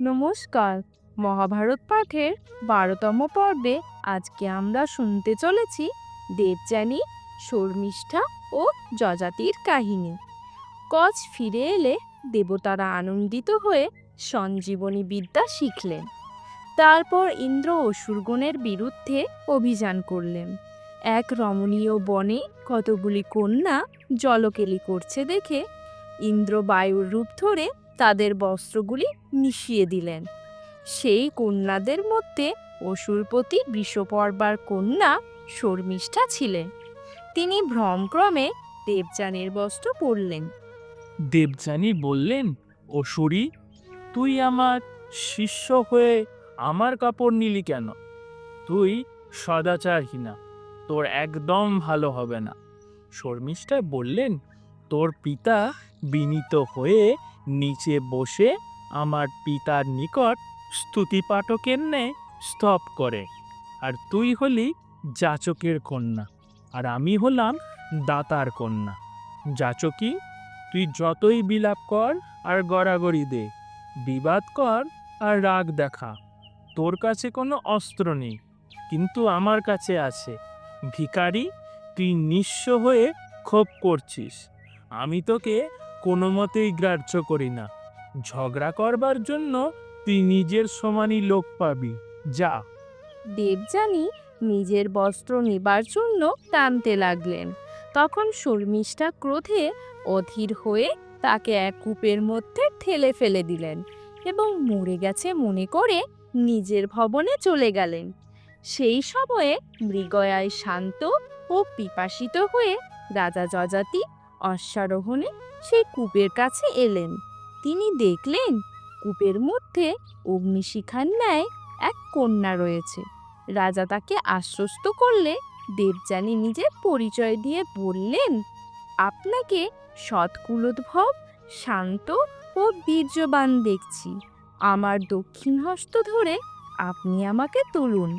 নমস্কার। মহাভারত পাঠের বারোতম পর্বে আজকে আমরা শুনতে চলেছি দেবযানী, শর্মিষ্ঠা ও যজাতির কাহিনী। কচ ফিরে এলে দেবতারা আনন্দিত হয়ে সঞ্জীবনী বিদ্যা শিখলেন। তারপর ইন্দ্র অসুরগণের বিরুদ্ধে অভিযান করলেন। এক রমণীয় বনে কতগুলি কন্যা জলকেলি করছে দেখে ইন্দ্র বায়ুর রূপ ধরে তাদের বস্ত্রগুলি মিশিয়ে দিলেন। সেই কন্যাদের মধ্যে অসুরপতি বিশ্বপর্বার কন্যা শর্মিষ্ঠা ছিলেন। তিনি ভ্রমক্রমে দেবযানীর বস্ত্র পরলেন। দেবযানী বললেন, অসুরি, তুই আমার শিষ্য হয়ে আমার কাপড় নিলি কেন? তুই সদাচারহীনা তোর একদম ভালো হবে না। শর্মিষ্ঠা বললেন, তোর পিতা বিনীত হয়ে নিচে বসে আমার পিতার নিকট স্তুতি পাঠকের ন্যায় স্তব করে। আর তুই হলি যাচকের কন্যা, আর আমি হলাম দাতার কন্যা। যাচকি, তুই যতই বিলাপ কর আর গড়াগড়ি দে, বিবাদ কর আর রাগ দেখা। তোর কাছে কোনো অস্ত্র নেই, কিন্তু আমার কাছে আছে। ভিখারি, তুই নিঃস্ব হয়ে ক্ষোভ করছিস। আমি তোকে কোনো মতেই গ্রাহ্য করি না। ঝগড়া করবার জন্য তুই নিজের সমানই লোক পাবি। যা। দেবযানী নিজের বস্ত্র নেবার জন্য টানতে লাগলেন। তখন শর্মিষ্ঠা ক্রোধে অধীর হয়ে তাকে এক কূপের মধ্যে ঠেলে ফেলে দিলেন এবং মরে গেছে মনে করে নিজের ভবনে চলে গেলেন। সেই সময়ে মৃগয়ায় শান্ত ও পিপাসিত হয়ে রাজা যজাতি অশ্বারোহণে সেই কূপের কাছে এলেন। তিনি দেখলেন, কূপের মধ্যে অগ্নিশিখার ন্যায় এক কন্যা রয়েছে। রাজা তাকে আশ্বস্ত করলে, দেবযানী নিজের পরিচয় দিয়ে বললেন, আপনাকে সৎকুলোদ্ভব, শান্ত ও বীর্যবান দেখছি। আমার দক্ষিণ হস্ত ধরে আপনি আমাকে তুলুন।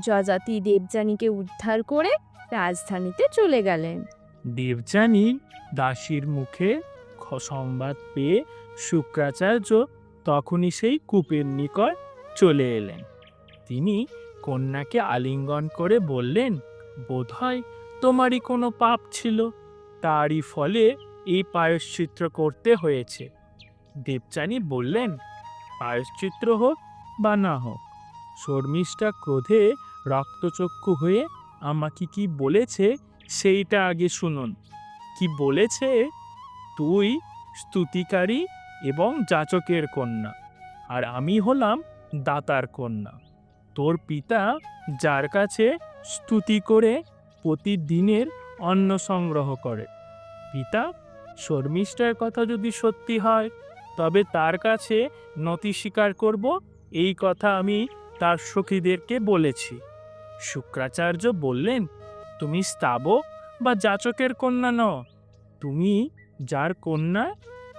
যজাতি দেবযানীকে উদ্ধার করে রাজধানীতে চলে গেলেন। দেবযানী দাসীর মুখে সংবাদ পেয়ে শুক্রাচার্য তখনই সেই কূপের নিকট চলে এলেন। তিনি কন্যাকে আলিঙ্গন করে বললেন, বোধহয় তোমারই কোনো পাপ ছিল। তারই ফলে এই পায়শ্চিত্র করতে হয়েছে। দেবযানী বললেন, পায়শ্চিত্র হোক বা না হোক, শর্মিষ্ঠা ক্রোধে রক্তচক্ষু হয়ে আমাকে কি বলেছে সেইটা আগে শুনুন। কি বলেছে? তুই স্তুতিকারী এবং যাচকের কন্যা, আর আমি হলাম দাতার কন্যা। তোর পিতা যার কাছে স্তুতি করে প্রতিদিনের অন্ন সংগ্রহ করে। পিতা, শর্মিষ্ঠার কথা যদি সত্যি হয়, তবে তার কাছে নতি স্বীকার করব, এই কথা আমি তার সখীদেরকে বলেছি। শুক্রাচার্য বললেন তুমি স্তাবক বা যাচকের কন্যা ন তুমি যার কন্যা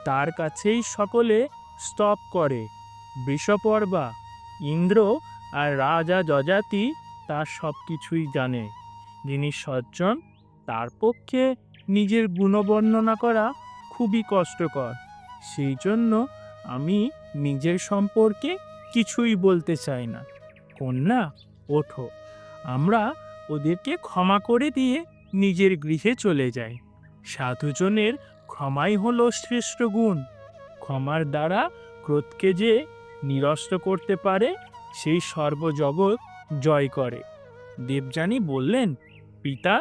তার কাছেই সকলে স্তব করে। বৃষপর্বা, ইন্দ্র আর রাজা যজাতি তার সব কিছুই জানে। যিনি সজ্জন, তার পক্ষে নিজের গুণবর্ণনা করা খুবই কষ্টকর। সেই জন্য আমি নিজের সম্পর্কে কিছুই বলতে চাই না। কন্যা, ওঠো। আমরা ওদেরকে ক্ষমা করে দিয়ে নিজের গৃহে চলে যায়। সাধুজনের ক্ষমাই হলো শ্রেষ্ঠ গুণ। ক্ষমার দ্বারা ক্রোধকে যে নিরস্ত করতে পারে, সেই সর্বজগৎ জয় করে। দেবযানী বললেন, পিতা,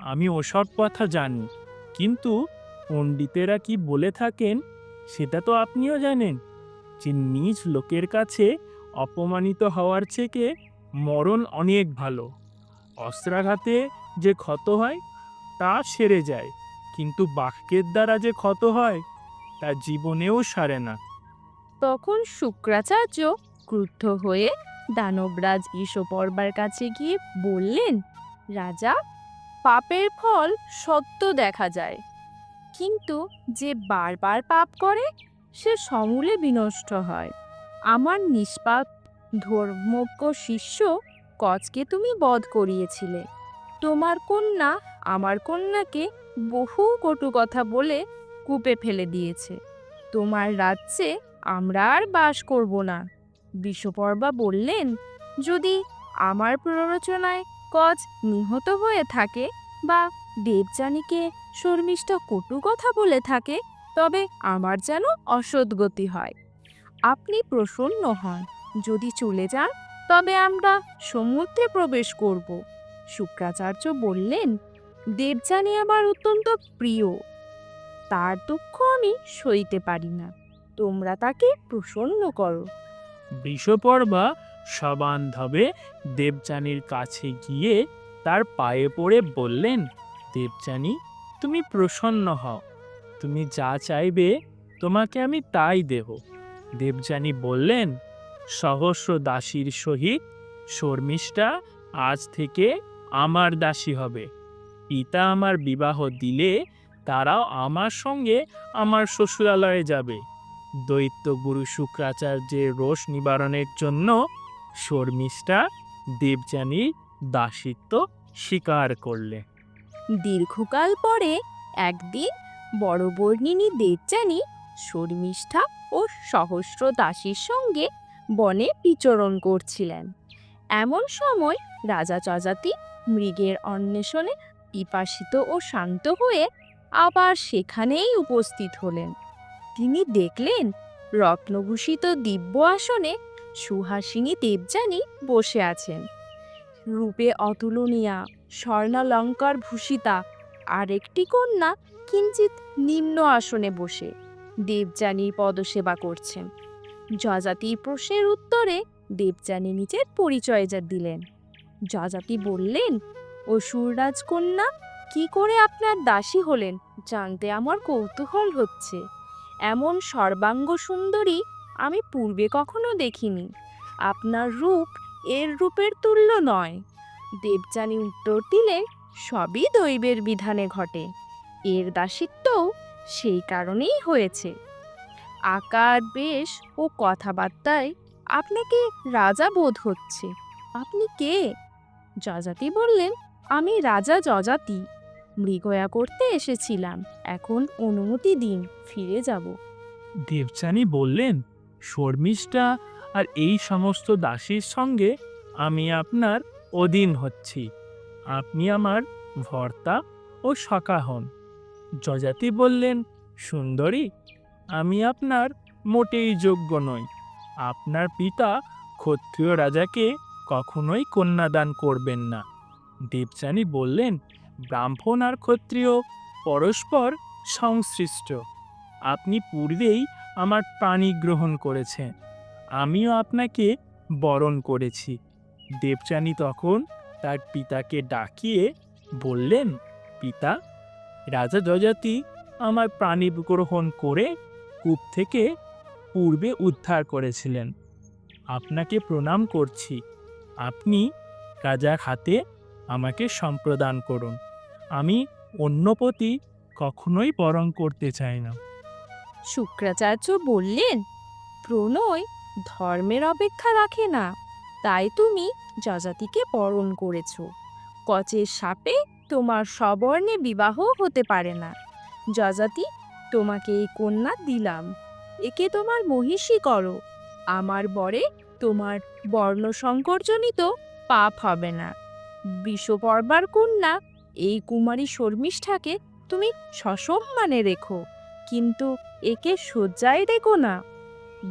আমি ওসব কথা জানি, কিন্তু পণ্ডিতেরা কি বলে থাকেন সেটা তো আপনিও জানেন। যে নিজ লোকের কাছে অপমানিত হওয়ার থেকে মরণ অনেক ভালো। অস্ত্রাঘাতে যে ক্ষত হয়, তা সেরে যায়। কিন্তু বাক্যের দ্বারা যে ক্ষত হয়, তা জীবনেও সারে না। তখন শুক্রাচার্য ক্রুদ্ধ হয়ে দানবরাজ ঈশপর্বার কাছে গিয়ে বললেন, রাজা, পাপের ফল সত্য দেখা যায়। কিন্তু যে বারবার পাপ করে, সে সমূলে বিনষ্ট হয়। আমার নিষ্পাপ ধর্মজ্ঞ শিষ্য কচকে তুমি বধ করিয়েছিলে। তোমার কন্যা আমার কন্যাকে বহু কটু কথা বলে কূপে ফেলে দিয়েছে। তোমার রাজ্যে আমরা আর বাস করব না। বিশ্বপর্বা বললেন, যদি আমার প্ররোচনায় কচ নিহত হয়ে থাকে বা দেবযানীকে শর্মিষ্ঠা কটু কথা বলে থাকে, তবে আমার যেন অসদ্গতি হয়। আপনি প্রসন্ন হন। যদি চলে যান তবে আমরা সমুদ্রে প্রবেশ করব। শুক্রাচার্য বললেন, দেবযানী আমার অত্যন্ত প্রিয়। তার দুঃখ আমি সইতে পারি না। তোমরা তাকে প্রসন্ন করো। বৃষপর্বা সবান্ধবে দেবযানীর কাছে গিয়ে তার পায়ে পড়ে বললেন, দেবযানী, তুমি প্রসন্ন হও। তুমি যা চাইবে, তোমাকে আমি তাই দেব। দেবযানী বললেন সহস্র দাসীর সহিত শর্মিষ্ঠা আজ থেকে আমার দাসী হবে। পিতা আমার বিবাহ দিলে তারাও আমার সঙ্গে আমার শ্বশুরালয়ে যাবে। দৈত্য গুরু শুক্রাচার্যের রোষ নিবারণের জন্য শর্মিষ্ঠা দেবযানী দাসিত্ব স্বীকার করলে। দীর্ঘকাল পরে একদিন বড় বর্ণিনী দেবযানী শর্মিষ্ঠা ও সহস্র দাসীর সঙ্গে বনে বিচরণ করছিলেন। এমন সময় রাজা যজাতি মৃগের অন্বেষণে পিপাসিত ও শান্ত হয়ে আবার সেখানেই উপস্থিত হলেন। তিনি দেখলেন রত্নভূষিত দিব্য আসনে সুহাসিনী দেবযানী বসে আছেন। রূপে অতুলনীয়া, স্বর্ণালঙ্কার ভূষিতা আর একটি কন্যা কিঞ্চিত নিম্ন আসনে বসে দেবযানীর পদসেবা করছেন। যজাতির প্রশ্নের উত্তরে দেবযানী নিজের পরিচয় যা দিলেন। যজাতি বললেন ও সুররাজ কন্যা কি করে আপনার দাসী হলেন জানতে আমার কৌতূহল হচ্ছে। এমন সর্বাঙ্গ সুন্দরী আমি পূর্বে কখনো দেখিনি। আপনার রূপ এর রূপের তুল্য নয় দেবযানী উত্তর দিলে সবই দৈবের বিধানে ঘটে। এর দাসিত্বও সেই কারণেই হয়েছে। আকার, বেশ ও কথাবার্তায় আপনাকে রাজা বোধ হচ্ছে। আপনি কে? যজাতি বললেন, আমি রাজা যজাতি। মৃগয়া করতে এসেছিলাম, এখন অনুমতি দিন, ফিরে যাব। দেবযানী বললেন, শর্মিষ্ঠা আর এই সমস্ত দাসীর সঙ্গে আমি আপনার অধীন হচ্ছি। আপনি আমার ভর্তা ও সখা হন যজাতি বললেন, সুন্দরী আমি আপনার মোটেই যোগ্য নই। আপনার পিতা ক্ষত্রিয় রাজাকে কখনোই কন্যাদান করবেন না। দেবযানী বললেন, ব্রাহ্মণ আর ক্ষত্রিয় পরস্পর সংশ্লিষ্ট। আপনি পূর্বেই আমার প্রাণী গ্রহণ করেছেন। আমিও আপনাকে বরণ করেছি। দেবযানী তখন তার পিতাকে ডাকিয়ে বললেন, পিতা, রাজা যজাতি আমার প্রাণী গ্রহণ করে কূপ থেকে পূর্বে উদ্ধার করেছিলেন। আপনাকে প্রণাম করছি। আপনি রাজার হাতে আমাকে সম্প্রদান করুন। আমি অন্য অন্যপতি কখনোই বরণ করতে চাই না। শুক্রাচার্য বললেন, প্রণয় ধর্মের অপেক্ষা রাখে না, তাই তুমি যজাতিকে বরণ করেছ। কচের সাপে তোমার সবর্ণে বিবাহ হতে পারে না। যজাতি তোমাকে এই কন্যা দিলাম। একে তোমার মহিষী করো। আমার বরে তোমার বর্ণ সংকর্জনিত পাপ হবে না। বিশ্বপর্বার কন্যা, এই কুমারী শর্মিষ্ঠাকে তুমি সসম্মানে রেখো, কিন্তু একে শয্যায় রেখো না।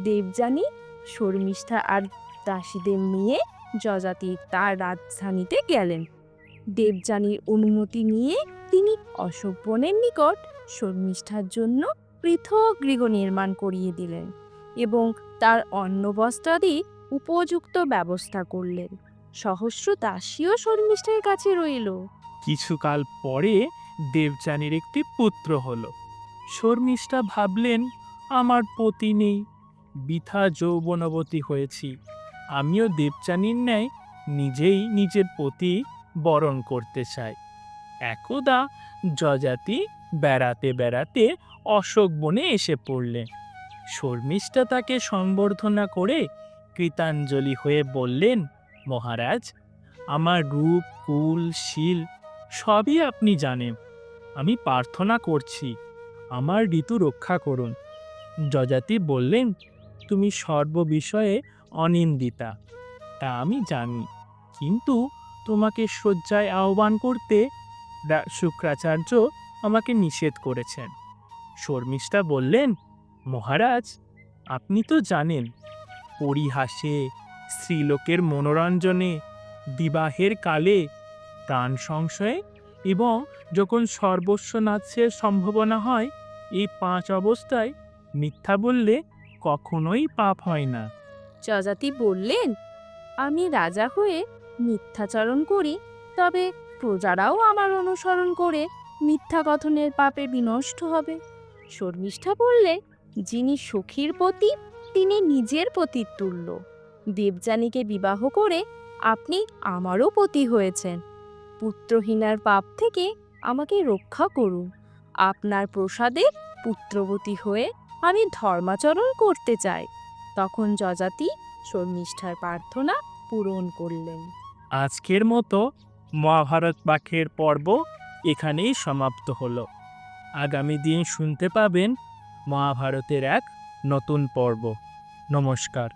দেবযানী, শর্মিষ্ঠা আর দাসীদের নিয়ে যজাতি তার রাজধানীতে গেলেন। দেবযানীর অনুমতি নিয়ে তিনি অশোকবনের নিকট শর্মিষ্ঠার জন্য পৃথক গৃহ নির্মাণ করিয়ে দিলেন এবং তার অন্ন বস্ত্রাদি উপযুক্ত ব্যবস্থা করলেন। সহস্র দাসীও শর্মিষ্ঠার কাছে রইল। কিছুকাল পরে দেবযানীর একটি পুত্র হল। শর্মিষ্ঠা ভাবলেন, আমার পতি নেই, বৃথা যৌবনবতী হয়েছি। আমিও দেবযানীর ন্যায় নিজেই নিজের পতি বরণ করতে চাই। একদা যজাতি বেড়াতে বেড়াতে অশোক বনে এসে পড়লেন শর্মিষ্ঠা তাকে সম্বর্ধনা করে কৃতাঞ্জলি হয়ে বললেন, মহারাজ, আমার রূপ, কুল, শীল সবই আপনি জানেন। আমি প্রার্থনা করছি, আমার ঋতু রক্ষা করুন। যজাতি বললেন, তুমি সর্ববিষয়ে অনিন্দিতা, তা আমি জানি। কিন্তু তোমাকে শয্যায় আহ্বান করতে শুক্রাচার্য আমাকে নিষেধ করেছেন। শর্মিষ্ঠা বললেন, মহারাজ, আপনি তো জানেন, পরিহাসে, স্ত্রীলোকের মনোরঞ্জনে, বিবাহের কালে প্রাণ সংশয়ে এবং যখন সর্বস্ব নাচের সম্ভাবনা হয়, এই পাঁচ অবস্থায় মিথ্যা বললে কখনোই পাপ হয় না। যজাতি বললেন, আমি রাজা হয়ে মিথ্যাচরণ করি, তবে প্রজারাও আমার অনুসরণ করে। মিথ্যা কথনের পাপে বিনষ্ট হবে। শর্মিষ্ঠা বললে, যিনি সখীর পতি, তিনি নিজের পতির তুল্য। দেবযানীকে বিবাহ করে আপনি আমারও পতি হয়েছেন। পুত্রহীনার পাপ থেকে আমাকে রক্ষা করুন। আপনার প্রসাদে পুত্রবতী হয়ে আমি ধর্মাচরণ করতে চাই। তখন যজাতি শর্মিষ্ঠার প্রার্থনা পূরণ করলেন। আজকের মতো মহাভারত পাঠের পর্ব এখানেই সমাপ্ত হল। আগামী দিন শুনতে পাবেন মহাভারতের এক নতুন পর্ব। নমস্কার।